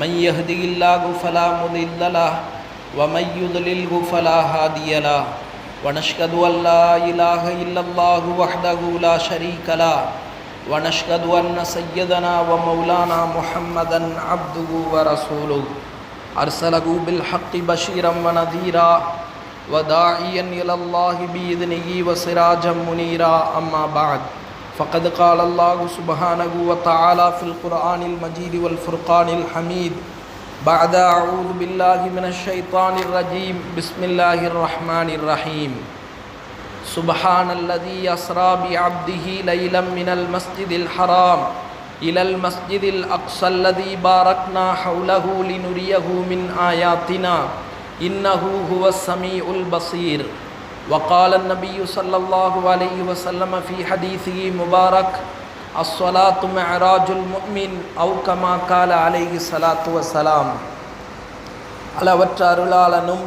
من يهده الله فلا مضل له ومن يضلله فلا هادي له. ونشهد أن لا إله إلا الله وحده لا شريك له. ونشهد أن سيدنا ومولانا محمدا عبده ورسوله. أرسله بالحق بشيرا ونذيرا وداعيا إلى الله بإذنه وسراجا منيرا. أما بعد فقد قال الله سبحانه وتعالى في القرآن المجيد والفرقان الحميد. بعد أعوذ بالله من الشيطان الرجيم. بسم الله الرحمن الرحيم. سبحان الذي أسرى بعبده ليلا من المسجد الحرام إلى المسجد الأقصى الذي باركنا حوله لنريه من آياتنا. إنه هو السميع البصير. وقال النبي صلى الله عليه وسلم في حديثه مبارك الصلاة معراج المؤمن أو كما قال عليه الصلاة والسلام அளவற்ற அருளாளனும்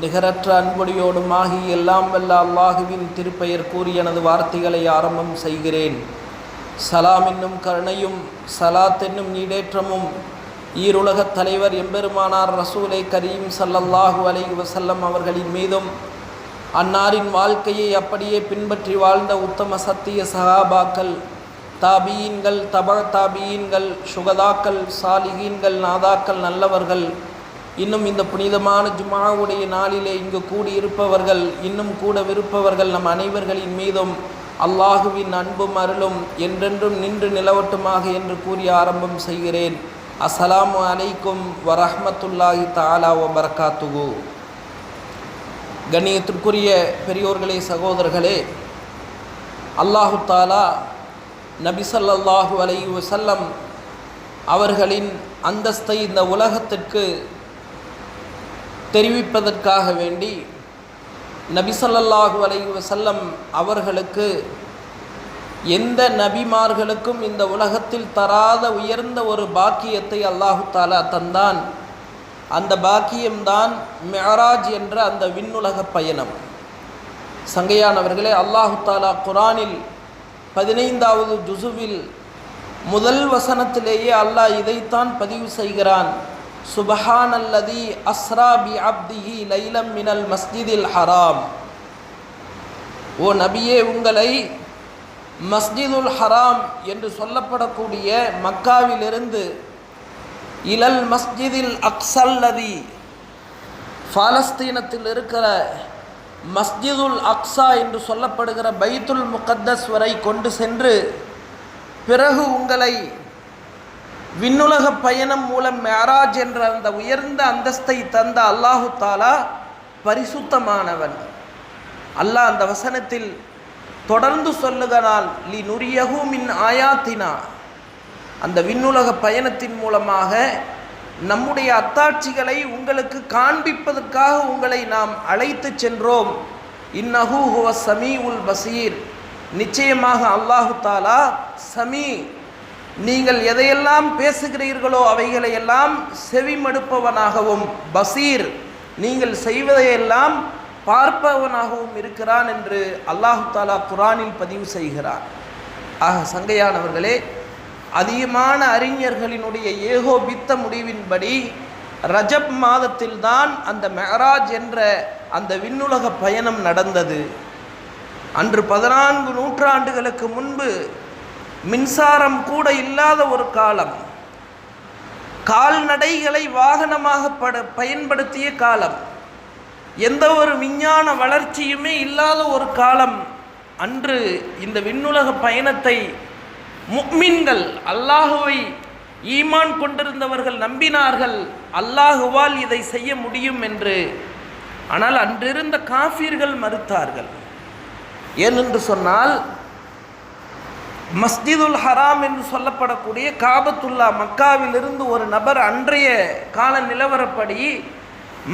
நிகரற்ற அன்புடையோடுமாகி எல்லாம் வல்ல அல்லாஹுவின் திருப்பெயர் கூறி எனது வார்த்தைகளை ஆரம்பம் செய்கிறேன் சலாம் என்னும் கருணையும் சலாத் என்னும் நீடேற்றமும் ஈருலகத் தலைவர் எம்பெருமானார் ரசூலை கரீம் சல்லல்லாஹு அலைஹி வசல்லம் அவர்களின் மீதும் அன்னாரின் வாழ்க்கையை அப்படியே பின்பற்றி வாழ்ந்த உத்தம சத்திய சகாபாக்கள் தாபீன்கள் தப தாபீன்கள் சுகதாக்கள் சாலிகீன்கள் நாதாக்கள் நல்லவர்கள் இன்னும் இந்த புனிதமான ஜுமாவுடைய நாளிலே இங்கு கூடியிருப்பவர்கள் இன்னும் கூடவிருப்பவர்கள் நம் அனைவர்களின் மீதும் அல்லாஹுவின் அன்பும் அருளும் என்றென்றும் நின்று நிலவட்டுமாக என்று கூறி ஆரம்பம் செய்கிறேன். அஸ்ஸலாமு அலைக்கும் வரஹமத்துல்லாஹி தாலா வபரகாத்துகு கண்ணியத்திற்குரிய பெரியோர்களே சகோதரர்களே அல்லாஹு தாலா நபிசல்லாஹு அலை வசல்லம் அவர்களின் அந்தஸ்தை இந்த உலகத்திற்கு தெரிவிப்பதற்காக வேண்டி நபிசல்லாஹு அலை வசல்லம் அவர்களுக்கு எந்த நபிமார்களுக்கும் இந்த உலகத்தில் தராத உயர்ந்த ஒரு பாக்கியத்தை அல்லாஹு தாலா தந்தான். அந்த பாக்கியம்தான் மெஹராஜ் என்ற அந்த விண்ணுலக பயணம். சங்கையானவர்களே அல்லாஹு தாலா குரானில் பதினைந்தாவது ஜுசுவில் முதல் வசனத்திலேயே அல்லாஹ் இதைத்தான் பதிவு செய்கிறான். சுபஹான் அல்லதி அஸ்ரா பி அப்திஹி லைலம் மினல் மஸ்ஜிதில் ஹராம். ஓ நபியே உங்களை மஸ்ஜிதுல் ஹராம் என்று சொல்லப்படக்கூடிய மக்காவிலிருந்து இலல் மஸ்ஜிதில் அக்சல்லதி பாலஸ்தீனத்தில் இருக்கிற மஸ்ஜிதுல் அக்ஸா என்று சொல்லப்படுகிற பைத்துல் முகத்தஸ் வரை கொண்டு சென்று பிறகு உங்களை விண்ணுலக பயணம் மூலம் மேராஜ் என்ற அந்த உயர்ந்த அந்தஸ்தை தந்த அல்லாஹு தாலா பரிசுத்தமானவன். அல்லாஹ் அந்த வசனத்தில் தொடர்ந்து சொல்லுகிறான் லி நுரியகு மின் ஆயாத்தினா. அந்த விண்ணுலக பயணத்தின் மூலமாக நம்முடைய அத்தாட்சிகளை உங்களுக்கு காண்பிப்பதற்காக உங்களை நாம் அழைத்து சென்றோம். இன்னஹூ ஹுவ சமீ உல் பசீர். நிச்சயமாக அல்லாஹு தாலா சமீ நீங்கள் எதையெல்லாம் பேசுகிறீர்களோ அவைகளையெல்லாம் செவிமடுப்பவனாகவும் பசீர் நீங்கள் செய்வதையெல்லாம் பார்ப்பவனாகவும் இருக்கிறான் என்று அல்லாஹு தாலா குரானில் பதிவு செய்கிறார் ஆக சங்கையானவர்களே அதிகமான அறிஞர்களினுடைய ஏகோபித்த முடிவின்படி ரஜப் மாதத்தில்தான் அந்த மெஹராஜ் என்ற அந்த விண்ணுலக பயணம் நடந்தது. அன்று பதினான்கு நூற்றாண்டுகளுக்கு முன்பு மின்சாரம் கூட இல்லாத ஒரு காலம் கால்நடைகளை வாகனமாக பட பயன்படுத்திய காலம் எந்த ஒரு விஞ்ஞான வளர்ச்சியுமே இல்லாத ஒரு காலம். அன்று இந்த விண்ணுலக பயணத்தை முக்மின்கள் அல்லாஹுவை ஈமான் கொண்டிருந்தவர்கள் நம்பினார்கள் அல்லாஹுவால் இதை செய்ய முடியும் என்று. ஆனால் அன்றிருந்த காஃபீர்கள் மறுத்தார்கள். ஏனென்று சொன்னால் மஸ்ஜிதுல் ஹராம் என்று சொல்லப்படக்கூடிய காபத்துல்லா மக்காவிலிருந்து ஒரு நபர் அன்றைய கால நிலவரப்படி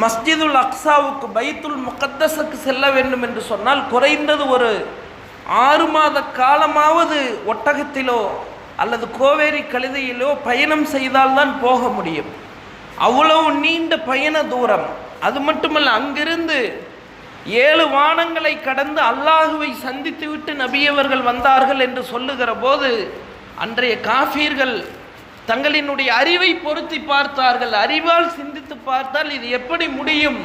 மஸ்ஜிதுல் அக்ஸாவுக்கு பைத்துல் முகத்தஸுக்கு செல்ல வேண்டும் என்று சொன்னால் குறைந்தது ஒரு ஆறு மாத காலமாவது ஒட்டகத்திலோ அல்லது கோவேரி கழுதையிலோ பயணம் செய்தால்தான் போக முடியும். அவ்வளவு நீண்ட பயண தூரம். அது மட்டுமல்ல அங்கிருந்து ஏழு வானங்களை கடந்து அல்லாஹுவை சந்தித்துவிட்டு நபியவர்கள் வந்தார்கள் என்று சொல்லுகிற போது அன்றைய காஃபீர்கள் தங்களினுடைய அறிவை பொருத்தி பார்த்தார்கள். அறிவால் சிந்தித்து பார்த்தால் இது எப்படி முடியும்?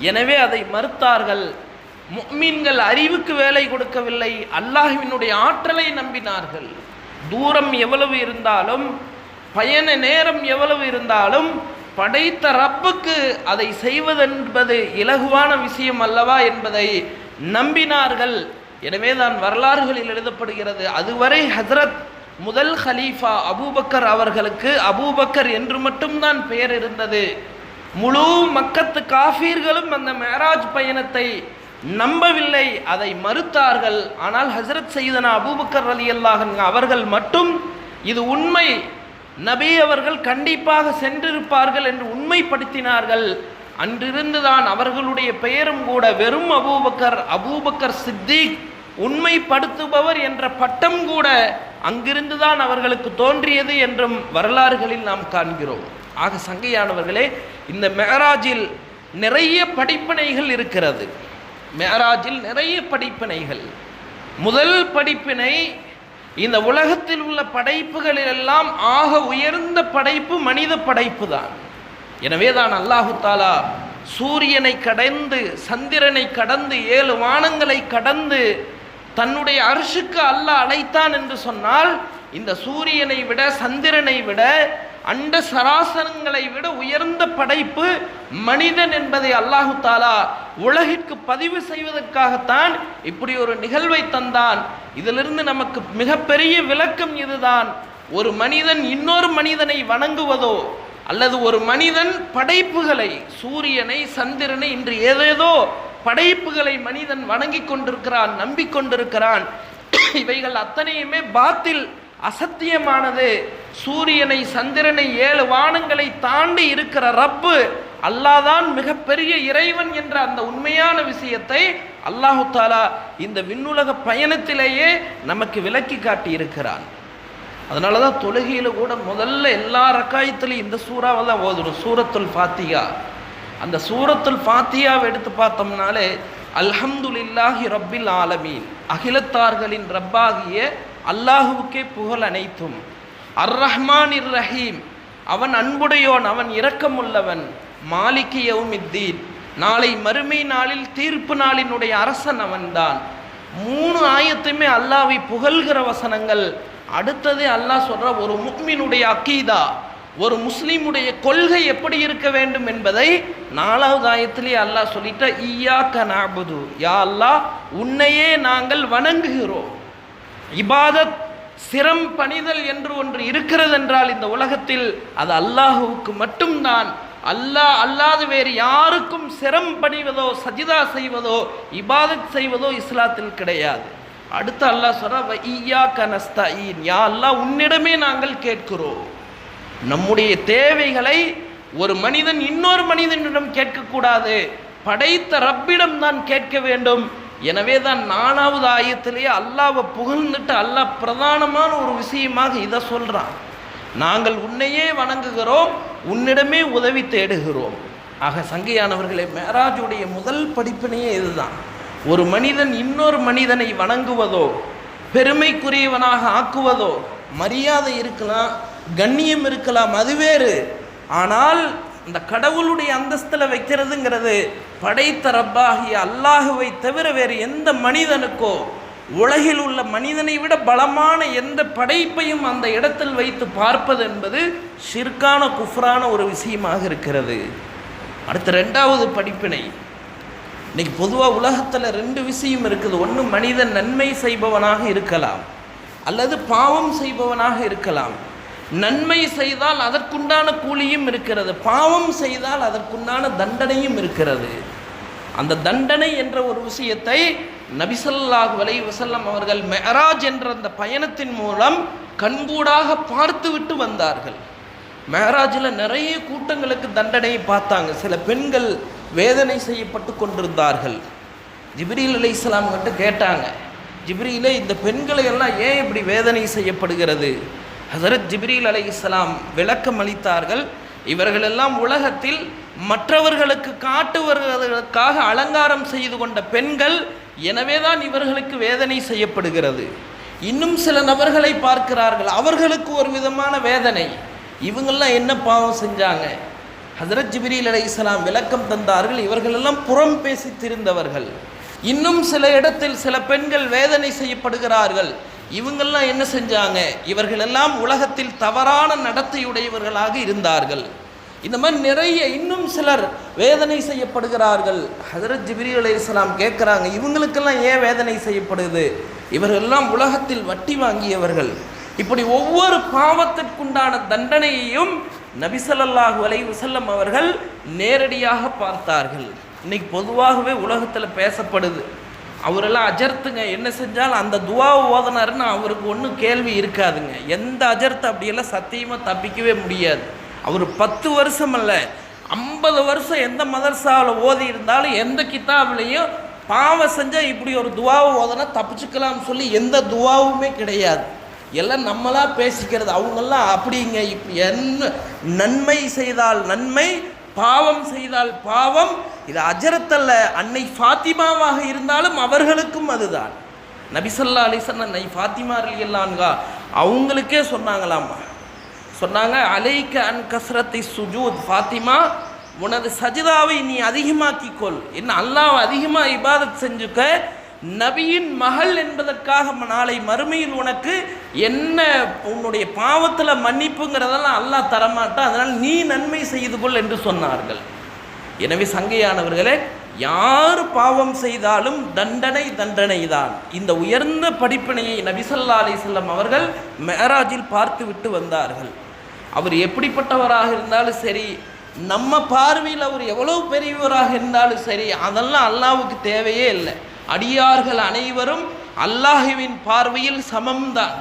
எனவே அதை மறுத்தார்கள். முக்மீன்கள் அறிவுக்கு வேலை கொடுக்கவில்லை. அல்லாஹ்வினுடைய ஆற்றலை நம்பினார்கள். தூரம் எவ்வளவு இருந்தாலும் பயண நேரம் எவ்வளவு இருந்தாலும் படைத்த ரப்புக்கு அதை செய்வதென்பது இலகுவான விஷயம் அல்லவா என்பதை நம்பினார்கள். எனவே தான் வரலாறுகளில் எழுதப்படுகிறது. அதுவரை ஹஸ்ரத் முதல் ஹலீஃபா அபூபக்கர் அவர்களுக்கு அபூபக்கர் என்று மட்டும்தான் பெயர் இருந்தது. முழு மக்கத்து காஃபீர்களும் அந்த மேராஜ் பயணத்தை நம்பவில்லை அதை மறுத்தார்கள். ஆனால் ஹசரத் செய்தனா அபூபக்கர் அலி அல்லாஹன் அவர்கள் மட்டும் இது உண்மை நபி அவர்கள் கண்டிப்பாக சென்றிருப்பார்கள் என்று உண்மைப்படுத்தினார்கள். அன்றிருந்துதான் அவர்களுடைய பெயரும் கூட வெறும் அபூபக்கர் அபூபக்கர் சித்திக் உண்மைப்படுத்துபவர் என்ற பட்டம் கூட அங்கிருந்துதான் அவர்களுக்கு தோன்றியது என்றும் வரலாறுகளில் நாம் காண்கிறோம். ஆக சங்கையானவர்களே இந்த மெஹராஜில் நிறைய படிப்பினைகள் இருக்கிறது. மேராஜில் நிறைய படிப்பினைகள். முதல் படிப்பினை இந்த உலகத்தில் உள்ள படைப்புகளில் எல்லாம் ஆக உயர்ந்த படைப்பு மனித படைப்பு தான் எனவே தான் அல்லாஹு தாலா சூரியனை கடந்து சந்திரனை கடந்து ஏழு வானங்களை கடந்து தன்னுடைய அரிசுக்கு அல்லாஹ் அழைத்தான் என்று சொன்னால் இந்த சூரியனை விட சந்திரனை விட அண்ட சராசரங்களை விட உயர்ந்த படைப்பு மனிதன் என்பதை அல்லாஹு தாலா உலகிற்கு பதிவு செய்வதற்காகத்தான் இப்படி ஒரு நிகழ்வை தந்தான். இதிலிருந்து நமக்கு மிகப்பெரிய விளக்கம் இதுதான். ஒரு மனிதன் இன்னொரு மனிதனை வணங்குவதோ அல்லது ஒரு மனிதன் படைப்புகளை சூரியனை சந்திரனை இன்று ஏதேதோ படைப்புகளை மனிதன் வணங்கி கொண்டிருக்கிறான் நம்பிக்கொண்டிருக்கிறான் இவைகள் அத்தனையுமே பாத்தில் அசத்தியமானது. சூரியனை சந்திரனை ஏழு வானங்களை தாண்டி இருக்கிற ரப்பு அல்லாதான் மிகப்பெரிய இறைவன் என்ற அந்த உண்மையான விஷயத்தை அல்லாஹு தாலா இந்த விண்ணுலக பயணத்திலேயே நமக்கு விளக்கி காட்டி இருக்கிறான். அதனால தான் தொழுகையில் கூட முதல்ல எல்லா ரக்காயத்திலையும் இந்த சூறாவை தான் ஓதுடும் சூரத்துல் ஃபாத்தியா அந்த சூரத்துல் ஃபாத்தியாவை எடுத்து பார்த்தோம்னாலே அல்ஹம்துலில்லாஹி ரப்பில் ஆலமீன். அகிலத்தார்களின் ரப்பாகிய அல்லாஹுவுக்கே புகழ் அனைத்தும். அர் ரஹ்மான் இர் ரஹீம். அவன் அன்புடையோன் அவன் இரக்கமுள்ளவன். மாலிக்கு யௌமித்தீன். நாளை மறுமை நாளில் தீர்ப்பு நாளினுடைய அரசன் அவன்தான். மூணு ஆயத்தையுமே அல்லாவை புகழ்கிற வசனங்கள். அடுத்தது அல்லாஹ் சொல்கிற ஒரு முக்மினுடைய அக்கீதா ஒரு முஸ்லீமுடைய கொள்கை எப்படி இருக்க வேண்டும் என்பதை நாலாவது ஆயத்திலே அல்லாஹ் சொல்லிட்ட ஈயா கனாபுது யா அல்லாஹ் உன்னையே நாங்கள் வணங்குகிறோம். இபாதத் சிரம் பணிதல் என்று ஒன்று இருக்கிறது என்றால் இந்த உலகத்தில் அது அல்லாஹுவுக்கு மட்டும்தான். அல்லாஹ் அல்லாது வேறு யாருக்கும் சிரம் பணிவதோ சஜிதா செய்வதோ இபாதத் செய்வதோ இஸ்லாத்தில் கிடையாது. அடுத்து அல்லாஹ் சொல்ற ஈயா கனஸ்தீன் யா அல்லாஹ் உன்னிடமே நாங்கள் கேட்கிறோம். நம்முடைய தேவைகளை ஒரு மனிதன் இன்னொரு மனிதனிடம் கேட்கக்கூடாது. படைத்த ரப்பிடம் தான் கேட்க வேண்டும். எனவே தான் நானாவது ஆயத்திலேயே அல்லாவை புகழ்ந்துட்டு அல்லாஹ் பிரதானமான ஒரு விஷயமாக இதை சொல்கிறான் நாங்கள் உன்னையே வணங்குகிறோம் உன்னிடமே உதவி தேடுகிறோம். ஆக சங்கையானவர்களே மேராஜுடைய முதல் படிப்பினையே இதுதான். ஒரு மனிதன் இன்னொரு மனிதனை வணங்குவதோ பெருமைக்குரியவனாக ஆக்குவதோ மரியாதை இருக்கலாம் கண்ணியம் இருக்கலாம் அது வேறு. ஆனால் இந்த கடவுளுடைய அந்தஸ்தில் வைக்கிறதுங்கிறது படைத்த ரப்பாகிய அல்லாஹுவை தவிர வேறு எந்த மனிதனுக்கோ உலகில் உள்ள மனிதனை விட பலமான எந்த படைப்பையும் அந்த இடத்தில் வைத்து பார்ப்பது என்பது ஷிர்கான குஃப்ரான ஒரு விஷயமாக இருக்கிறது. அடுத்த ரெண்டாவது படிப்பினை. இன்னைக்கு பொதுவாக உலகத்தில் ரெண்டு விஷயம் இருக்குது. ஒன்று மனிதன் நன்மை செய்பவனாக இருக்கலாம் அல்லது பாவம் செய்பவனாக இருக்கலாம். நன்மை செய்தால் அதற்குண்டான கூலியும் இருக்கிறது. பாவம் செய்தால் அதற்குண்டான தண்டனையும் இருக்கிறது. அந்த தண்டனை என்ற ஒரு விஷயத்தை நபிசல்லாஹ் வலை வசல்லம் அவர்கள் மெஹராஜ் என்ற அந்த பயணத்தின் மூலம் கண்கூடாக பார்த்துவிட்டு வந்தார்கள். மெஹராஜில் நிறைய கூட்டங்களுக்கு தண்டனையை பார்த்தாங்க. சில பெண்கள் வேதனை செய்யப்பட்டு கொண்டிருந்தார்கள். ஜிப்ரீல் அலி இஸ்லாம் கிட்ட கேட்டாங்க. ஜிப்ரீல இந்த பெண்களை எல்லாம் ஏன் இப்படி வேதனை செய்யப்படுகிறது? ஹசரத் ஜிப்ரீல் அலை இஸ்லாம் விளக்கம் அளித்தார்கள். இவர்களெல்லாம் உலகத்தில் மற்றவர்களுக்கு காட்டுவர்களுக்காக அலங்காரம் செய்து கொண்ட பெண்கள் எனவே தான் இவர்களுக்கு வேதனை செய்யப்படுகிறது. இன்னும் சில நபர்களை பார்க்கிறார்கள். அவர்களுக்கு ஒரு விதமான வேதனை. இவங்கெல்லாம் என்ன பாவம் செஞ்சாங்க? ஹசரத் ஜிபிரில் அலை இஸ்லாம் விளக்கம் தந்தார்கள். இவர்களெல்லாம் புறம் பேசி திரிந்தவர்கள் இன்னும் சில இடத்தில் சில பெண்கள் வேதனை செய்யப்படுகிறார்கள். இவங்கெல்லாம் என்ன செஞ்சாங்க? இவர்களெல்லாம் உலகத்தில் தவறான நடத்தையுடையவர்களாக இருந்தார்கள். இந்த மாதிரி நிறைய இன்னும் சிலர் வேதனை செய்யப்படுகிறார்கள். ஹசரத் ஜிபிரி அலி இஸ்லாம் கேட்குறாங்க இவங்களுக்கெல்லாம் ஏன் வேதனை செய்யப்படுது? இவர்களெல்லாம் உலகத்தில் வட்டி வாங்கியவர்கள். இப்படி ஒவ்வொரு பாவத்திற்குண்டான தண்டனையையும் நபிசல்லாஹு அலை வசல்லம் அவர்கள் நேரடியாக பார்த்தார்கள். இன்னைக்கு பொதுவாகவே உலகத்தில் பேசப்படுது. அவரெல்லாம் அஜர்த்துங்க. என்ன செஞ்சாலும் அந்த துவாவை ஓதனாருன்னு அவருக்கு ஒன்றும் கேள்வி இருக்காதுங்க. எந்த அஜர்த்து அப்படியெல்லாம் சத்தியமாக தப்பிக்கவே முடியாது. அவர் பத்து வருஷம் அல்ல ஐம்பது வருஷம் எந்த மதர்சாவில் ஓதி இருந்தாலும் எந்த கித்தாப்லேயும் பாவம் செஞ்சால் இப்படி ஒரு துவாவை ஓதனா தப்பிச்சுக்கலாம்னு சொல்லி எந்த துவாவுமே கிடையாது. எல்லாம் நம்மளாக பேசிக்கிறது. அவங்கெல்லாம் அப்படிங்க. இப்போ என்ன நன்மை செய்தால் நன்மை பாவம் செய்தால் பாவம் இது அஜரத்தல்ல அன்னை ஃபாத்திமாவாக இருந்தாலும் அவர்களுக்கும் அதுதான். நபிசல்லா அலிசன் அன்னை ஃபாத்திமா அலியல்லான்கா அவங்களுக்கே சொன்னாங்களாமா சொன்னாங்க அலைக்க அன் கசரத்தை சுஜூத் ஃபாத்திமா உனது சஜிதாவை நீ அதிகமாக்கிக்கொள். என்ன அல்லாஹ் அதிகமாக இபாதத் செஞ்சுக்க நபியின் மகள் என்பதற்காக நாளை மறுமையில் உனக்கு என்ன உன்னுடைய பாவத்தில் மன்னிப்புங்கிறதெல்லாம் அல்லாஹ் தரமாட்டான். அதனால் நீ நன்மை செய்து கொள் என்று சொன்னார்கள். எனவே சங்கையானவர்களே யார் பாவம் செய்தாலும் தண்டனை தண்டனை தான் இந்த உயர்ந்த படிப்பினையை நபிசல்லா அலிசல்லம் அவர்கள் மேராஜில் பார்த்து விட்டு வந்தார்கள். அவர் எப்படிப்பட்டவராக இருந்தாலும் சரி நம்ம பார்வையில் அவர் எவ்வளோ பெரியவராக இருந்தாலும் சரி அதெல்லாம் அல்லாவுக்கு தேவையே இல்லை. அடியார்கள் அனைவரும் அல்லாஹுவின் பார்வையில் சமம்தான்.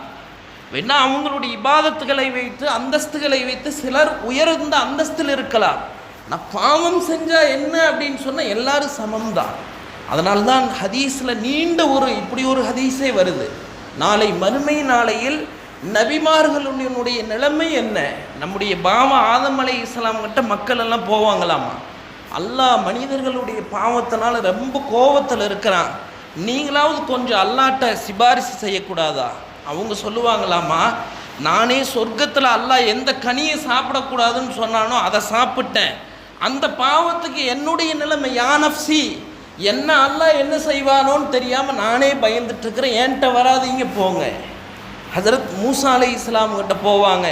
வேணா அவங்களுடைய இபாதத்துகளை வைத்து அந்தஸ்துகளை வைத்து சிலர் உயர்ந்த அந்தஸ்தில் இருக்கலாம். நான் பாவம் செஞ்சா என்ன அப்படின்னு சொன்னால் எல்லாரும் சமம்தான். அதனால்தான் ஹதீஸில் நீண்ட ஒரு இப்படி ஒரு ஹதீஸே வருது. நாளை மறுமை நாளையில் நபிமார்களுடைய நிலைமை என்ன? நம்முடைய பாவ ஆதம் அலை இஸ்லாம்கிட்ட மக்கள் எல்லாம் போவாங்களாமா? அல்லாஹ் மனிதர்களுடைய பாவத்தினால ரொம்ப கோபத்தில் இருக்கிறான். நீங்களாவது கொஞ்சம் அல்லாட்ட சிபாரிசு செய்யக்கூடாதா? அவங்க சொல்லுவாங்களாமா நானே சொர்க்கத்தில் அல்லாஹ் எந்த கனியை சாப்பிடக்கூடாதுன்னு சொன்னானோ அதை சாப்பிட்டேன். அந்த பாவத்துக்கு என்னுடைய நிலைமை யானப்சி என்ன அல்ல என்ன செய்வானோன்னு தெரியாமல் நானே பயந்துட்டுருக்கிறேன். என்கிட்ட வராதீங்க போங்க. ஹசரத் மூசா அலை இஸ்லாம்கிட்ட போவாங்க.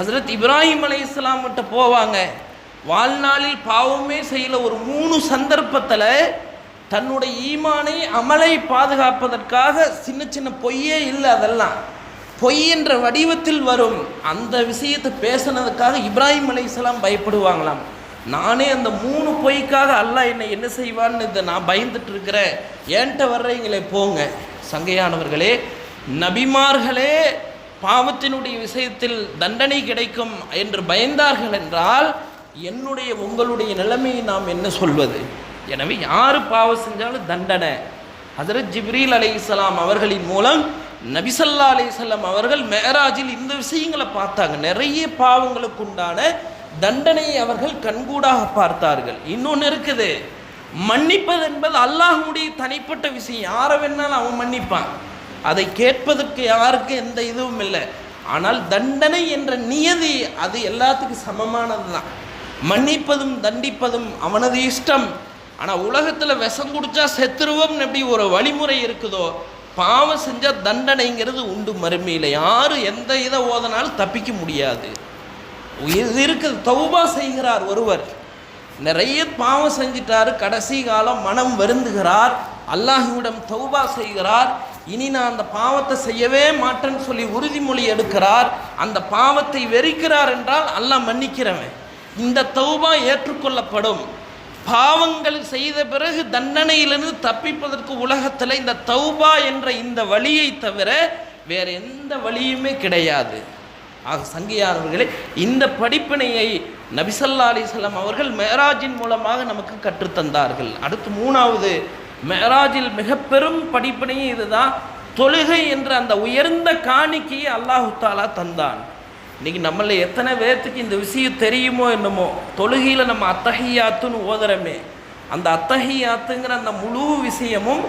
ஹசரத் இப்ராஹிம் அலை இஸ்லாம்கிட்ட போவாங்க. வாழ்நாளில் பாவமே செய்யல ஒரு மூணு சந்தர்ப்பத்தில் தன்னுடைய ஈமானை அமலை பாதுகாப்பதற்காக சின்ன சின்ன பொய்யே இல்லை அதெல்லாம். பொய் என்ற வடிவத்தில் வரும் அந்த விஷயத்தை பேசுனதுக்காக இப்ராஹிம் அலை இஸ்லாம் பயப்படுவாங்களாம். நானே அந்த மூணு பொய்க்காக அல்லாஹ் என்னை என்ன செய்வான்னு இதை நான் பயந்துட்டு இருக்கிறேன் ஏன்ட்ட வர்றீங்களே போங்க. சங்கையானவர்களே நபிமார்களே பாவத்தினுடைய விஷயத்தில் தண்டனை கிடைக்கும் என்று பயந்தார்கள் என்றால் என்னுடைய உங்களுடைய நிலைமையை நாம் என்ன சொல்வது? எனவே யார் பாவம் செஞ்சாலும் தண்டனை. ஹசரத் ஜிப்ரீல் அலி இஸ்லாம் அவர்களின் மூலம் நபிசல்லா அலி அவர்கள் மேராஜில் இந்த விஷயங்களை பார்த்தாங்க. நிறைய பாவங்களுக்கு உண்டான தண்டனையை அவர்கள் கண்கூடாக பார்த்தார்கள். இன்னொன்று இருக்குது. மன்னிப்பது என்பது அல்லாஹுடைய தனிப்பட்ட விஷயம். யாரை வேணாலும் அவன் மன்னிப்பான். அதை கேட்பதற்கு யாருக்கும் எந்த இதுவும் இல்லை. ஆனால் தண்டனை என்ற நியதி அது எல்லாத்துக்கும் சமமானது தான். மன்னிப்பதும் தண்டிப்பதும் அவனது இஷ்டம். ஆனால் உலகத்தில் விஷம் குடித்தா செத்துருவோம்னு எப்படி ஒரு வழிமுறை இருக்குதோ பாவம் செஞ்சால் தண்டனைங்கிறது உண்டு மறுமையில். யாரும் எந்த இதை ஓதனாலும் தப்பிக்க முடியாது. இது இருக்குது தௌபா செய்கிறார் ஒருவர். நிறைய பாவம் செஞ்சிட்டார் கடைசி காலம் மனம் வருந்துகிறார் அல்லாஹுவிடம் தௌபா செய்கிறார் இனி நான் அந்த பாவத்தை செய்யவே மாட்டேன்னு சொல்லி உறுதிமொழி எடுக்கிறார் அந்த பாவத்தை வெறிக்கிறார் என்றால் அல்லாஹ் மன்னிக்கிறவன். இந்த தௌபா ஏற்றுக்கொள்ளப்படும். பாவங்கள் செய்த பிறகு தண்டனையிலிருந்து தப்பிப்பதற்கு உலகத்தில் இந்த தௌபா என்ற இந்த வழியை தவிர வேறு எந்த வழியுமே கிடையாது. ஆக சங்கியானவர்களே இந்த படிப்பினையை நபிசல்லா அலிசல்லாம் அவர்கள் மேராஜின் மூலமாக நமக்கு கற்றுத்தந்தார்கள். அடுத்து மூணாவது மேராஜில் மிக பெரும் படிப்பினையும் இதுதான் தொழுகை என்ற அந்த உயர்ந்த காணிக்கையை அல்லாஹு தாலா தந்தான். இன்னைக்கு நம்மள எத்தனை பேர்த்துக்கு இந்த விஷயம் தெரியுமோ என்னமோ தொழுகையில் நம்ம அத்தகையாத்துன்னு ஓதுறமே அந்த அத்தகையாத்துங்கிற அந்த முழு விஷயமும்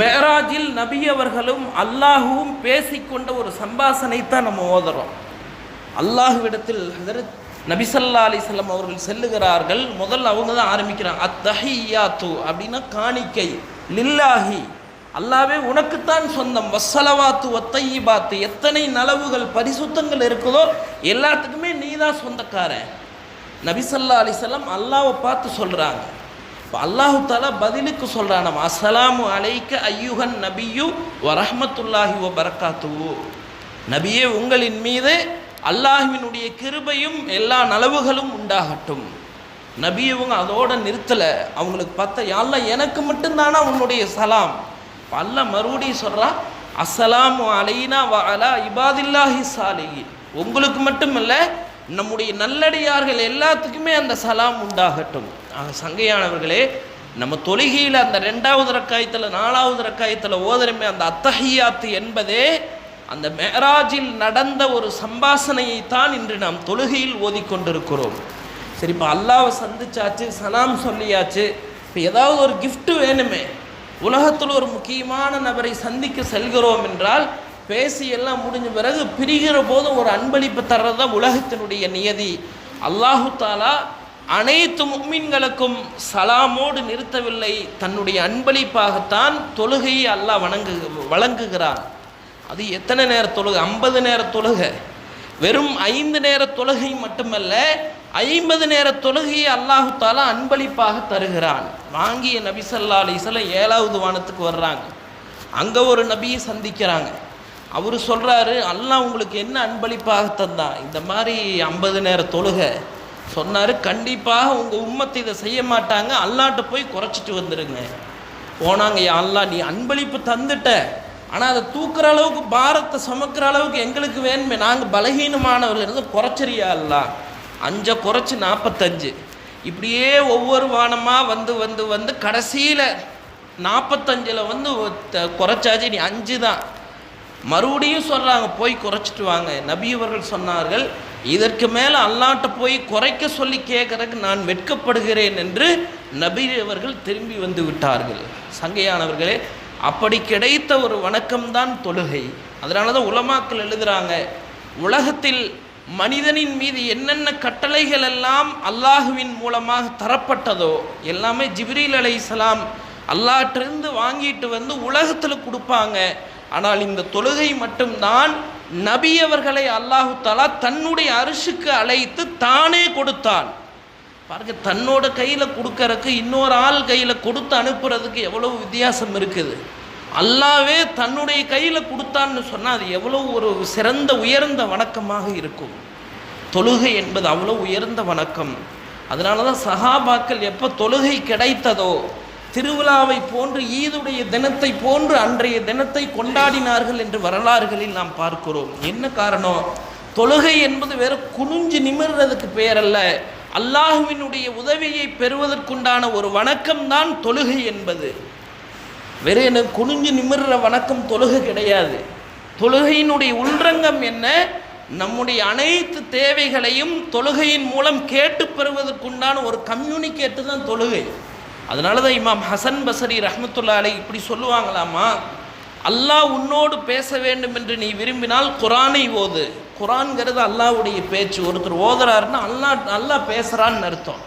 மேராஜில் நபி அவர்களும் அல்லாஹுவும் பேசிக்கொண்ட ஒரு சம்பாசனை தான் நம்ம ஓதுறோம். அல்லாஹுவிடத்தில் ஹசரத் நபிசல்லா அலிசல்லம் அவர்கள் செல்லுகிறார்கள். முதல்ல அவங்க தான் ஆரம்பிக்கிறாங்க. அத்தஹியாத்து அப்படின்னா காணிக்கை. லில்லாஹி. அல்லாவே உனக்குத்தான் சொந்தம். வசலவாத்து ஒத்தையிபாத்து எத்தனை நலவுகள் பரிசுத்தங்கள் இருக்குதோ எல்லாத்துக்குமே நீ தான் சொந்தக்காரன் நபிசல்லா அலிசல்லாம் அல்லாவை பார்த்து சொல்கிறாங்க இப்போ அல்லாஹு தாலா பதிலுக்கு சொல்கிறான் நம்ம அஸ்ஸலாமு அலைக்க ஐயுகன் நபியு வரஹமத்துல்லாஹி ஓ பரக்காத்துவு நபியே உங்களின் மீது அல்லாஹுவினுடைய கிருபையும் எல்லா நலவுகளும் உண்டாகட்டும். நபி இவங்க அதோட நிறுத்தலை. அவங்களுக்கு பார்த்தா யாழ்ல எனக்கு மட்டும்தானா உன்னுடைய சலாம்? இப்ப மறுபடியும் சொல்கிறா அஸ்ஸலாமு அலைனா வ அலா இபாதில்லாஹி சாலி உங்களுக்கு மட்டும் இல்லை நம்முடைய நல்லடியார்கள் எல்லாத்துக்குமே அந்த சலாம் உண்டாகட்டும். சங்கையானவர்களே நம்ம தொழுகையில் அந்த ரெண்டாவது ரக்காயத்தில் நாலாவது ரக்காயத்தில் ஓதுறமே அந்த அத்தஹியாத்து என்பதே அந்த மேராஜில் நடந்த ஒரு சம்பாசனையை தான் இன்று நாம் தொழுகையில் ஓதிக்கொண்டிருக்கிறோம். சரி இப்போ அல்லாவை சந்திச்சாச்சு சலாம் சொல்லியாச்சு இப்போ ஏதாவது ஒரு கிஃப்ட்டு வேணுமே உலகத்தில் ஒரு முக்கியமான நபரை சந்திக்க செல்கிறோம் என்றால் பேசி எல்லாம் முடிஞ்ச பிறகு பிரிகிற போது ஒரு அன்பளிப்பு தர்றது தான் உலகத்தினுடைய நியதி. அல்லாஹு தாலா அனைத்து முக்மீன்களுக்கும் சலாமோடு நிறுத்தவில்லை தன்னுடைய அன்பளிப்பாகத்தான் தொழுகையை அல்லாஹ் வணங்கு வழங்குகிறான். அது எத்தனை நேர தொழுகை? ஐம்பது நேர தொழுகை. வெறும் ஐந்து நேர தொழுகை மட்டுமல்ல ஐம்பது நேர தொழுகையை அல்லாஹு தாலா அன்பளிப்பாக தருகிறான். வாங்கிய நபி சல்லா அலிசல ஏழாவது வானத்துக்கு வர்றாங்க. அங்கே ஒரு நபியை சந்திக்கிறாங்க. அவர் சொல்கிறாரு அல்லாஹ் உங்களுக்கு என்ன அன்பளிப்பாக தந்தான் இந்த மாதிரி ஐம்பது நேர தொழுகை. சொன்னார் கண்டிப்பாக உங்கள் உம்மத்தை இதை செய்ய மாட்டாங்க. அல்லாட்ட போய் குறைச்சிட்டு வந்துடுங்க போனாங்க "யா நீ அன்பளிப்பு தந்துட்ட. ஆனால் அதை தூக்குற அளவுக்கு பாரத்தை சுமக்கிற அளவுக்கு எங்களுக்கு வேணுமே. நாங்கள் பலகீனமானவர்கள் இருந்து குறைச்சரியா அல்லா. அஞ்சை குறைச்சி நாற்பத்தஞ்சு இப்படியே ஒவ்வொரு வானமாக வந்து வந்து வந்து கடைசியில் நாற்பத்தஞ்சில் வந்து குறைச்சாச்சு. நீ அஞ்சு தான். மறுபடியும் சொல்கிறாங்க போய் குறைச்சிட்டு வாங்க. நபியவர்கள் சொன்னார்கள் இதற்கு மேலே அல்லாட்ட போய் குறைக்க சொல்லி கேட்கறதுக்கு நான் வெட்கப்படுகிறேன் என்று நபி அவர்கள் திரும்பி வந்து விட்டார்கள். சங்கையானவர்களே அப்படி கிடைத்த ஒரு வணக்கம்தான் தொழுகை. அதனால தான் உலமாக்கள் எழுதுகிறாங்க உலகத்தில் மனிதனின் மீது என்னென்ன கட்டளைகள் எல்லாம் அல்லாஹுவின் மூலமாக தரப்பட்டதோ எல்லாமே ஜிப்ரீல் அலைஹிஸ்ஸலாம் அல்லாட்டிருந்து வாங்கிட்டு வந்து உலகத்தில் கொடுப்பாங்க. ஆனால் இந்த தொழுகை மட்டும்தான் நபி அவர்களை அல்லாஹு தஆலா தன்னுடைய அரிசுக்கு அழைத்து தானே கொடுத்தான். பாருங்க தன்னோட கையில் கொடுக்கறதுக்கு இன்னொரு ஆள் கையில் கொடுத்து அனுப்புறதுக்கு எவ்வளவு வித்தியாசம் இருக்குது. அல்லாவே தன்னுடைய கையில் கொடுத்தான்னு சொன்னால் அது எவ்வளவு ஒரு சிறந்த உயர்ந்த வணக்கமாக இருக்கும். தொழுகை என்பது அவ்வளோ உயர்ந்த வணக்கம். அதனால தான் சஹாபாக்கள் எப்போ தொழுகை கிடைத்ததோ திருவிழாவை போன்று ஈதுடைய தினத்தை போன்று அன்றைய தினத்தை கொண்டாடினார்கள் என்று வரலாறுகளில் நாம் பார்க்கிறோம். என்ன காரணம்? தொழுகை என்பது வேற குனிஞ்சு நிமிர்றதுக்கு பெயரல்ல அல்லாஹுவினுடைய உதவியை பெறுவதற்குண்டான ஒரு வணக்கம் தான் தொழுகை என்பது. வேற எனக்கு குனிஞ்சு நிமிர்ற வணக்கம் தொழுகை கிடையாது. தொழுகையினுடைய உள்ரங்கம் என்ன? நம்முடைய அனைத்து தேவைகளையும் தொழுகையின் மூலம் கேட்டு பெறுவதற்குண்டான ஒரு கம்யூனிகேட்டு தான் தொழுகை. அதனால தான் இமாம் ஹசன் பசரி ரஹ்மத்துல்லா அலை இப்படி சொல்லுவாங்களாமா? அல்லாஹ் உன்னோடு பேச வேண்டும் என்று நீ விரும்பினால் குரானை ஓது. குரான்கிறது அல்லாவுடைய பேச்சு. ஒருத்தர் ஓதுறாருன்னா அல்லா அல்லாஹ் பேசுகிறான்னு அர்த்தம்.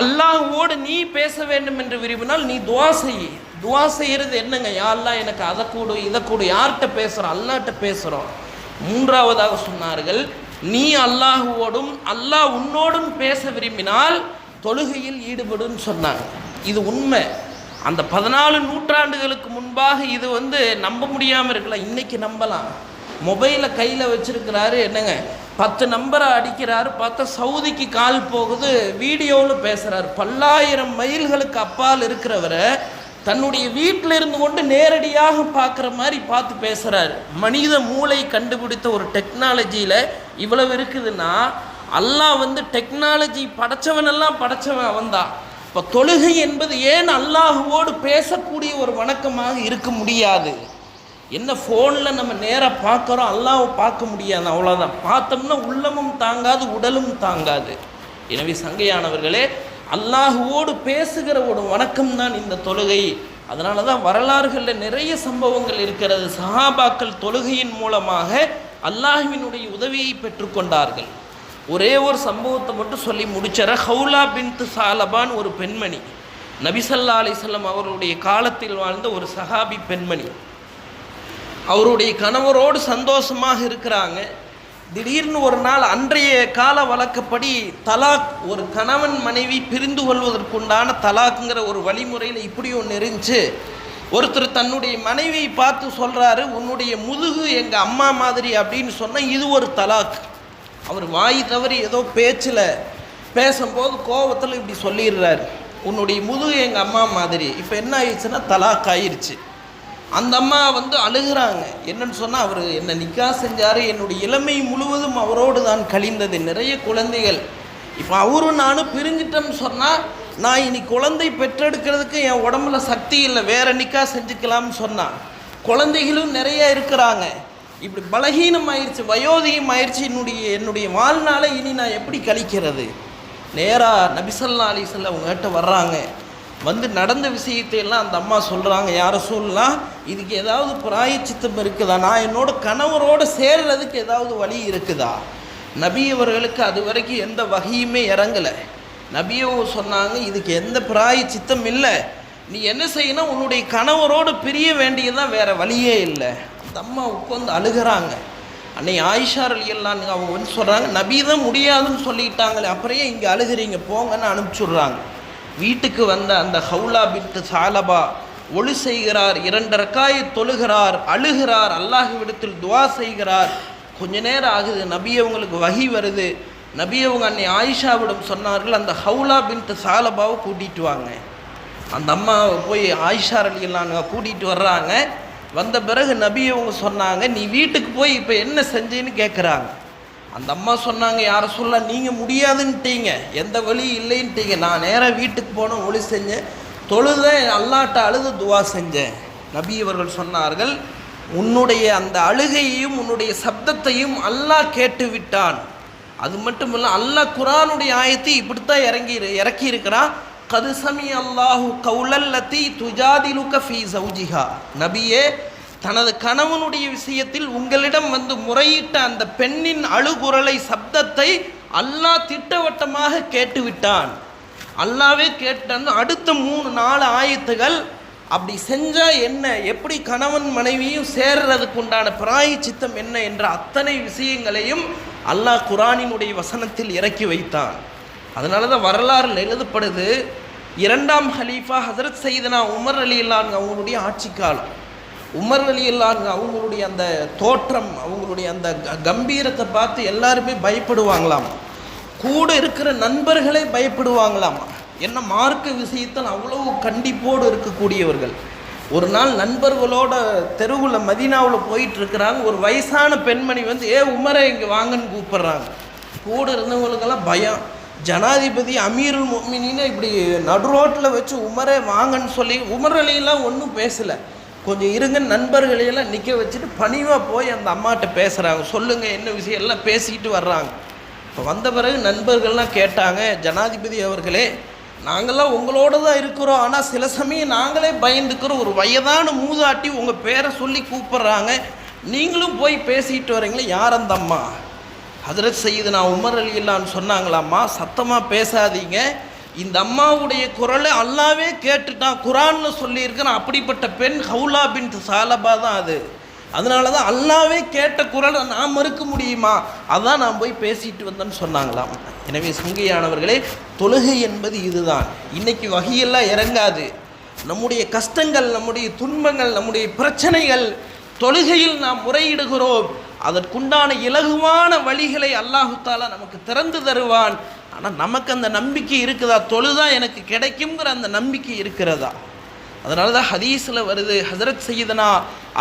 அல்லாஹோடு நீ பேச வேண்டும் என்று விரும்பினால் நீ துவா செய். துவா செய்கிறது என்னங்க? யாரெல்லாம் எனக்கு அதை கூடு இதை கூடு யார்கிட்ட பேசுகிறோம் அல்லாட்ட பேசுகிறோம் மூன்றாவதாக சொன்னார்கள் நீ அல்லாஹுவோடும் அல்லாஹ் உன்னோடும் பேச விரும்பினால் தொழுகையில் ஈடுபடுன்னு சொன்னாங்க. இது உண்மை. அந்த பதினாலு நூற்றாண்டுகளுக்கு முன்பாக இது வந்து நம்ப முடியாமல் இருக்கலாம். இன்னைக்கு நம்பலாம். மொபைலை கையில் வச்சுருக்கிறாரு என்னங்க? பத்து நம்பரை அடிக்கிறாரு பார்த்தா சவுதிக்கு கால் போகுது வீடியோவில் பேசுகிறாரு பல்லாயிரம் மைல்களுக்கு அப்பால் இருக்கிறவரை தன்னுடைய வீட்டில் இருந்து கொண்டு நேரடியாக பார்க்குற மாதிரி பார்த்து பேசுகிறாரு மனித மூளை கண்டுபிடித்த ஒரு டெக்னாலஜியில் இவ்வளவு இருக்குதுன்னா அல்லாஹ் வந்து டெக்னாலஜி படைச்சவனெல்லாம் படைச்சவன் அவன்தான். இப்போ தொழுகை என்பது ஏன் அல்லாஹுவோடு பேசக்கூடிய ஒரு வணக்கமாக இருக்க முடியாது? என்ன ஃபோனில் நம்ம நேராக பார்க்குறோம் அல்லாவை பார்க்க முடியாது அவ்வளோதான் பார்த்தோம்னா உள்ளமும் தாங்காது உடலும் தாங்காது. எனவே சங்கையானவர்களே அல்லாஹுவோடு பேசுகிற ஒரு வணக்கம் தான் இந்த தொழுகை. அதனால தான் வரலாறுகளில் நிறைய சம்பவங்கள் இருக்கிறது. சஹாபாக்கள் தொழுகையின் மூலமாக அல்லாஹ்வினுடைய உதவியை பெற்றுக்கொண்டார்கள் ஒரே ஒரு சம்பவத்தை மட்டும் சொல்லி முடிச்சற ஹவுலா பின்த் சாலபான் ஒரு பெண்மணி. நபிசல்லா அலிசல்லம் அவருடைய காலத்தில் வாழ்ந்த ஒரு சஹாபி பெண்மணி. அவருடைய கணவரோடு சந்தோஷமாக இருக்கிறாங்க. திடீர்னு ஒரு நாள் அன்றைய கால வழக்கப்படி தலாக் ஒரு கணவன் மனைவி பிரிந்து கொள்வதற்குண்டான தலாக்குங்கிற ஒரு வழிமுறையில் இப்படி ஒன்று இருந்துச்சு. ஒருத்தர் தன்னுடைய மனைவியை பார்த்து சொல்கிறாரு உன்னுடைய முதுகு எங்கள் அம்மா மாதிரி அப்படின்னு சொன்னால் இது ஒரு தலாக். அவர் வாய் தவறி ஏதோ பேச்சில் பேசும்போது கோபத்தில் இப்படி சொல்லிடுறாரு. உன்னுடைய முதுகு எங்கள் அம்மா மாதிரி. இப்போ என்ன ஆயிடுச்சுன்னா தலாக் ஆயிடுச்சு. அந்த அம்மா வந்து அழுகிறாங்க. என்னன்னு சொன்னால் அவர் என்னை நிக்கா செஞ்சார்? என்னுடைய இளமை முழுவதும் அவரோடு தான் கழிந்தது. நிறைய குழந்தைகள். இப்போ அவரும் நானும் பிரிஞ்சிட்டோம்னு சொன்னால் நான் இனி குழந்தை பெற்றெடுக்கிறதுக்கு என் உடம்புல சக்தி இல்லை. வேற நிக்கா செஞ்சுக்கலாம்னு சொன்னான் குழந்தைகளும் நிறைய இருக்கிறாங்க. இப்படி பலகீனம் ஆயிடுச்சு வயோதிகம் ஆயிடுச்சு என்னுடைய என்னுடைய வாழ்நாளை இனி நான் எப்படி கழிக்கிறது? நேராக நபிசல்லா அலிசல்ல அவங்ககிட்ட வர்றாங்க. வந்து நடந்த விஷயத்தையெல்லாம் அந்த அம்மா சொல்கிறாங்க யாரை சொல்லலாம் இதுக்கு ஏதாவது பிராயச்சித்தம் இருக்குதா? நான் என்னோட கணவரோடு சேர்றதுக்கு ஏதாவது வழி இருக்குதா? நபியவர்களுக்கு அது வரைக்கும் எந்த வகையுமே இறங்கலை. நபியும் சொன்னாங்க இதுக்கு எந்த பிராயச்சித்தம் இல்லை. நீ என்ன செய்யணும்? உன்னுடைய கணவரோடு பிரிய வேண்டியதுதான் வேறு வழியே இல்லை. அந்த அம்மா உட்காந்து அழுகிறாங்க. அன்னை ஆயிஷார் அலியல்லான் அவங்க வந்து சொல்கிறாங்க நபி தான் முடியாதுன்னு சொல்லிட்டாங்களே அப்புறம் இங்கே அழுகிறீங்க? போங்கன்னு அனுப்பிச்சுட்றாங்க. வீட்டுக்கு வந்த அந்த ஹவுலா பித்து சாலபா ஒளி செய்கிறார் இரண்டு ரக்காயை தொழுகிறார் அழுகிறார் அல்லாஹுவிடத்தில் துவா செய்கிறார். கொஞ்ச நேரம் ஆகுது நபி அவங்களுக்கு வகி வருது. நபி அவங்க அன்னை ஆயிஷாவிடம் சொன்னார்கள் அந்த ஹவுலா பின்ட்டு சாலபாவை கூட்டிட்டு வாங்க. அந்த அம்மாவை போய் ஆயிஷா அலியல்லாங்க கூட்டிகிட்டு வர்றாங்க. வந்த பிறகு நபி அவங்க சொன்னாங்க நீ வீட்டுக்கு போய் இப்போ என்ன செஞ்சேன்னு கேட்குறாங்க அந்த அம்மா சொன்னாங்க யாரை சொல்ல நீங்கள் முடியாதுன்ட்டீங்க. எந்த வழி இல்லைன்ட்டீங்க. நான் நேராக வீட்டுக்கு போனேன் ஒளி செஞ்சேன். தொழுதேன் அல்லாட்ட அழுது துவா செஞ்சேன். நபி அவர்கள் சொன்னார்கள் உன்னுடைய அந்த அழுகையையும் உன்னுடைய சப்தத்தையும் அல்லாஹ் கேட்டு விட்டான் அது மட்டும் இல்லை அல்லாஹ் குரானுடைய ஆயத்தை இப்படித்தான் இறங்கி இறக்கி இருக்கிறான் கதுசமி அல்லாஹு கவுலல்லத்தி துஜாதிலுக ஃபீ சௌஜிஹா. நபியே தனது கணவனுடைய விஷயத்தில் உங்களிடம் வந்து முறையிட்ட அந்த பெண்ணின் அழுகுரலை சப்தத்தை அல்லாஹ் திட்டவட்டமாக கேட்டுவிட்டான். அல்லாவே கேட்டான் அடுத்த மூணு நாலு ஆயத்துகள் அப்படி செஞ்சால் என்ன? எப்படி கணவன் மனைவியும் சேர்றதுக்கு உண்டான பிராய சித்தம் என்ன என்ற அத்தனை விஷயங்களையும் அல்லாஹ் குரானினுடைய வசனத்தில் இறக்கி வைத்தான். அதனால தான் வரலாறில் எழுதப்படுது. இரண்டாம் ஹலீஃபா ஹசரத் சைதனா உமர் அலி இல்லான் அவங்களுடைய ஆட்சி காலம் உமர் அலி இல்லாங்க அவங்களுடைய அந்த தோற்றம் அவங்களுடைய அந்த க- கம்பீரத்தை பார்த்து எல்லாருமே பயப்படுவாங்களாம். கூட இருக்கிற நண்பர்களே பயப்படுவாங்களாம். என்ன மார்க்க விஷயத்தில் அவ்வளவு கண்டிப்போடு இருக்கக்கூடியவர்கள். ஒரு நாள் நண்பர்களோட தெருவில் மதீனாவில் போயிட்டு இருக்கிறாங்க ஒரு வயசான பெண்மணி வந்து ஏ உமரை இங்கே வாங்கன்னு கூப்பிடுறாங்க. கூட இருந்தவங்களுக்கெல்லாம் பயம். ஜனாதிபதி அமீருல் மொமினின்னு இப்படி நடு ரோட்டில் வச்சு உமரே வாங்கன்னு சொல்லி உமர் அலியெல்லாம் ஒன்றும் பேசலை. கொஞ்சம் இருங்க நண்பர்களையெல்லாம் நிற்க வச்சுட்டு பணிவாக போய் அந்த அம்மாட்ட பேசுகிறாங்க சொல்லுங்கள் என்ன விஷயம்? எல்லாம் பேசிக்கிட்டு வர்றாங்க. இப்போ வந்த பிறகு நண்பர்கள்லாம் கேட்டாங்க ஜனாதிபதி அவர்களே நாங்கள்லாம் உங்களோட தான் இருக்கிறோம். ஆனால் சில சமயம் நாங்களே பயந்துக்கிறோம் ஒரு வயதான மூதாட்டி உங்கள் பேரை சொல்லி கூப்பிட்றாங்க. நீங்களும் போய் பேசிட்டு வரீங்களே யார் அந்த அம்மா? ஹதரத் நான் உமர் அலிலான்னு சொன்னாங்களாம்மா. சத்தமாக பேசாதீங்க. இந்த அம்மாவுடைய குரலை அல்லாவே கேட்டுட்டான். குரான்னு சொல்லியிருக்கிறான் அப்படிப்பட்ட பெண் ஹவுலா பின் சாலபா தான் அது. அதனால தான் அல்லாவே கேட்ட குரலை நாம் மறுக்க முடியுமா? அதான் நான் போய் பேசிட்டு வந்தேன்னு சொன்னாங்களாம். எனவே சங்கையானவர்களே தொழுகை என்பது இதுதான். இன்னைக்கு வகையெல்லாம் இறங்காது. நம்முடைய கஷ்டங்கள் நம்முடைய துன்பங்கள் நம்முடைய பிரச்சனைகள் தொழுகையில் நாம் முறையிடுகிறோம். அதற்குண்டான இலகுவான வழிகளை அல்லாஹு தாலா நமக்கு திறந்து தருவான். ஆனால் நமக்கு அந்த நம்பிக்கை இருக்குதா? தொழுதா எனக்கு கிடைக்குங்கிற அந்த நம்பிக்கை இருக்கிறதா? அதனால தான் ஹதீஸில் வருது ஹசரத் சையதனா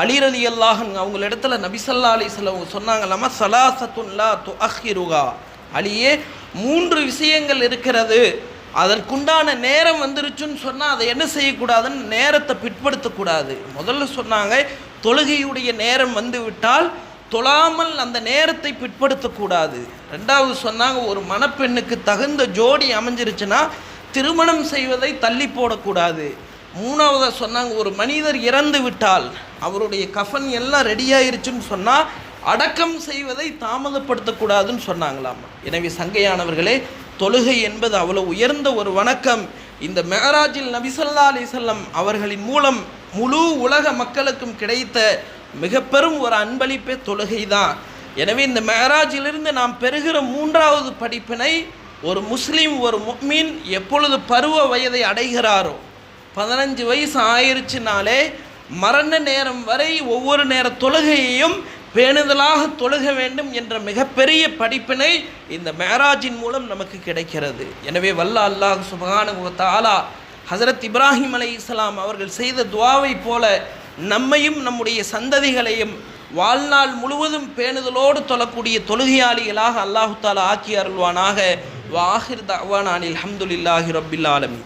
அலி ரலி அல்லாஹன் இடத்துல நபிசல்லா அலிஸ்ல அவங்க சொன்னாங்களாமா சலாசத்துல்லா து அஹிருகா அலியே மூன்று விஷயங்கள் இருக்கிறது. அதற்குண்டான நேரம் வந்துருச்சுன்னு சொன்னால் அதை என்ன செய்யக்கூடாதுன்னு நேரத்தை பிற்படுத்தக்கூடாது. முதல்ல சொன்னாங்க தொழுகையுடைய நேரம் வந்து விட்டால் தொழாமல் அந்த நேரத்தை பிற்படுத்தக்கூடாது. ரெண்டாவது சொன்னாங்க ஒரு மணப்பெண்ணுக்கு தகுந்த ஜோடி அமைஞ்சிருச்சுன்னா திருமணம் செய்வதை தள்ளி போடக்கூடாது. மூணாவதாக சொன்னாங்க ஒரு மனிதர் இறந்து விட்டால் அவருடைய கஃன் எல்லாம் ரெடியாயிருச்சுன்னு சொன்னால் அடக்கம் செய்வதை தாமதப்படுத்தக்கூடாதுன்னு சொன்னாங்களாம். எனவே சங்கையானவர்களே தொழுகை என்பது அவ்வளோ உயர்ந்த ஒரு வணக்கம். இந்த மெகராஜில் நபிசல்லா அலிசல்லம் அவர்களின் மூலம் முழு உலக மக்களுக்கும் கிடைத்த மிக பெரும் ஒரு அன்பளிப்பே தொழுகை தான் எனவே இந்த மேராஜிலிருந்து நாம் பெறுகிற மூன்றாவது படிப்பினை ஒரு முஸ்லீம் ஒரு முக்மீன் எப்பொழுது பருவ வயதை அடைகிறாரோ பதினஞ்சு வயசு ஆயிருச்சுனாலே மரண நேரம் வரை ஒவ்வொரு நேர தொழுகையையும் பேணுதலாக தொழுக வேண்டும் என்ற மிகப்பெரிய படிப்பினை இந்த மேராஜின் மூலம் நமக்கு கிடைக்கிறது. எனவே வல்ல அல்லாஹ் சுபகான தாலா ஹசரத் இப்ராஹிம் அலை இஸ்லாம் அவர்கள் செய்த துவாவை போல நம்மையும் நம்முடைய சந்ததிகளையும் வாழ்நாள் முழுவதும் பேணுதலோடு தொழக்கூடிய தொழுகையாளிகளாக அல்லாஹு தாலா ஆக்கி அருள்வானாக. வாஹிர் தவானானில் அஹமதுல்லாஹி ரபில் ஆலமின்.